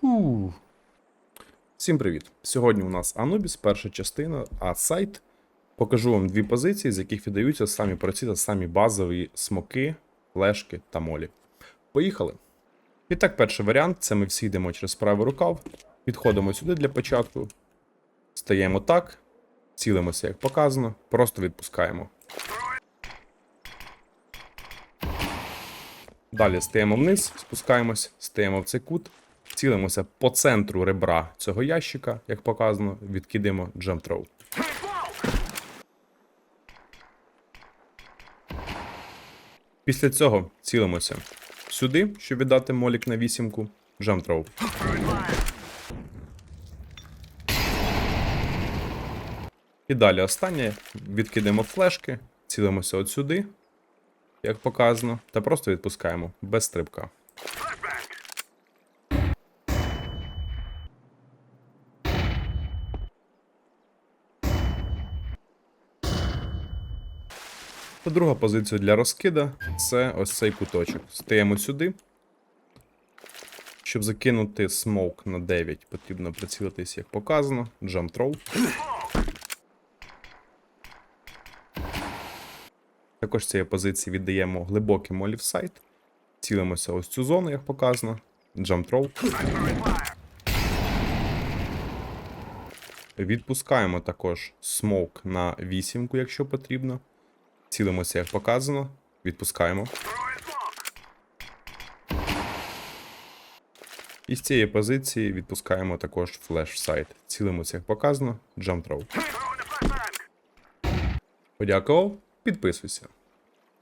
Фу. Всім привіт! Сьогодні у нас Anubis, перша частина, а сайт. Покажу вам дві позиції, з яких віддаються самі прості та самі базові смоки, флешки та молі. Поїхали! І так, перший варіант це ми всі йдемо через правий рукав, підходимо сюди для початку, стаємо так, цілимося, як показано, просто відпускаємо. Далі стаємо вниз, спускаємось, стаємо в цей кут, цілимося по центру ребра цього ящика, як показано, jump throw. Після цього цілимося сюди, щоб віддати молік на вісімку, throw. І далі останнє відкидаємо флешки, цілимося от сюди, як показано, та просто відпускаємо без стрибка. Та друга позиція для розкида це ось цей куточок. Стаємо сюди. Щоб закинути смоук на 9, потрібно прицілитись, як показано. Jump throw. Також цієї позиції віддаємо глибокий молів. Цілимося ось цю зону, як показано. Jump throw. Відпускаємо також смоук на вісімку, якщо потрібно. Цілимося, як показано. Відпускаємо. І з цієї позиції відпускаємо також флеш сайт. Цілимося, як показано. Throw. Подякував. Підписуйся.